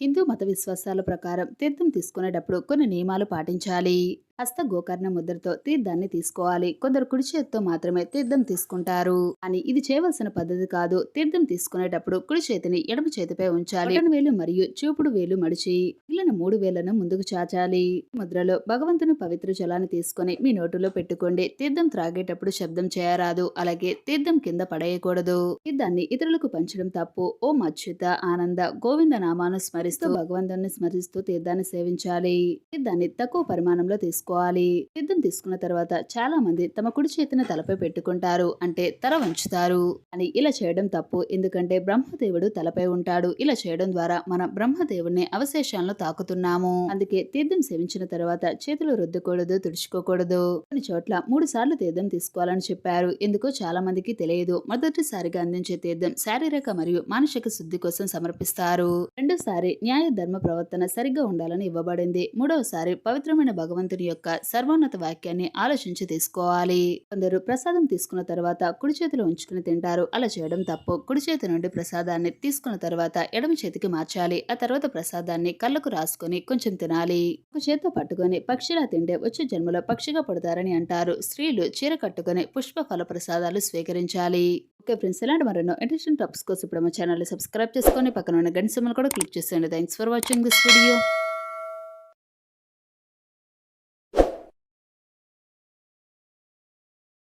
హిందూ మత విశ్వాసాల ప్రకారం తీర్థం తీసుకునేటప్పుడు కొన్ని నియమాలు పాటించాలి. హస్త గోకర్ణ ముద్రతో తీర్థాన్ని తీసుకోవాలి. కొందరు కుడి చేతితో మాత్రమే తీర్థం తీసుకుంటారు. అని ఇది చేయవలసిన పద్ధతి కాదు. తీర్థం తీసుకునేటప్పుడు కుడి చేతిని ఎడమ చేతిపై ఉంచాలి. వేలు మరియు చూపుడు వేలు మడిచి మిగిలిన మూడు వేలను ముందుకు చాచాలి. ముద్రలో భగవంతుని పవిత్ర జలాన్ని తీసుకొని మీ నోటులో పెట్టుకోండి. తీర్థం త్రాగేటప్పుడు శబ్దం చేయరాదు. అలాగే తీర్థం కింద పడేయకూడదు. తీర్థాన్ని ఇతరులకు పంచడం తప్పు. ఓం అచ్యుత ఆనంద గోవింద నామాను స్మరిస్తూ భగవంతుని స్మరిస్తూ తీర్థాన్ని సేవించాలి. తీర్థాన్ని తక్కువ పరిమాణంలో తీసుకోవాలి. తీర్థం తీసుకున్న తర్వాత చాలా మంది తమ కుడి చేతిని తలపై పెట్టుకుంటారు. అంటే తల వంచుతారు. అని ఇలా చేయడం తప్పు. ఎందుకంటే బ్రహ్మదేవుడు తలపై ఉంటాడు. ఇలా చేయడం ద్వారా మనం బ్రహ్మదేవుడిని అవశేషాలను తాకుతున్నాము. అందుకే తీర్థం సేవించిన తర్వాత చేతులు రుద్దుకూడదు తుడుచుకోకూడదు. కొన్ని చోట్ల మూడు సార్లు తీర్థం తీసుకోవాలని చెప్పారు. ఎందుకో చాలా మందికి తెలియదు. మొదటిసారిగా అందించే తీర్థం శారీరక మరియు మానసిక శుద్ధి కోసం సమర్పిస్తారు. రెండోసారి న్యాయ ధర్మ ప్రవర్తన సరిగ్గా ఉండాలని ఇవ్వబడింది. మూడవసారి పవిత్రమైన భగవంతుని యొక్క సర్వోన్నత వాక్యాన్ని ఆలోచించి తీసుకోవాలి. కొందరు ప్రసాదం తీసుకున్న తర్వాత కుడి చేతిలో ఉంచుకుని తింటారు. అలా చేయడం తప్పు. కుడి చేతి నుండి ప్రసాదాన్ని తీసుకున్న తర్వాత ఎడమ చేతికి మార్చాలి. ఆ తర్వాత ప్రసాదాన్ని కళ్ళకు రాసుకొని కొంచెం తినాలి. ఒక చేత్తో పట్టుకొని పక్షిలా తింటే వచ్చే జన్మలో పక్షిగా పడతారని అంటారు. స్త్రీలు చీర కట్టుకొని పుష్ప ఫల ప్రసాదాలు స్వీకరించాలి. ఓకే ఫ్రెండ్స్ ఇలాంటి మరెన్నో ఇంట్రెస్టింగ్ టాప్స్ కోసం ఇప్పుడు మా ఛానల్ సబ్స్క్రైబ్ చేసుకొని పక్కన ఉన్న గంట సింబల్ కూడా క్లిక్ చేసేయండి. Thanks for watching this video.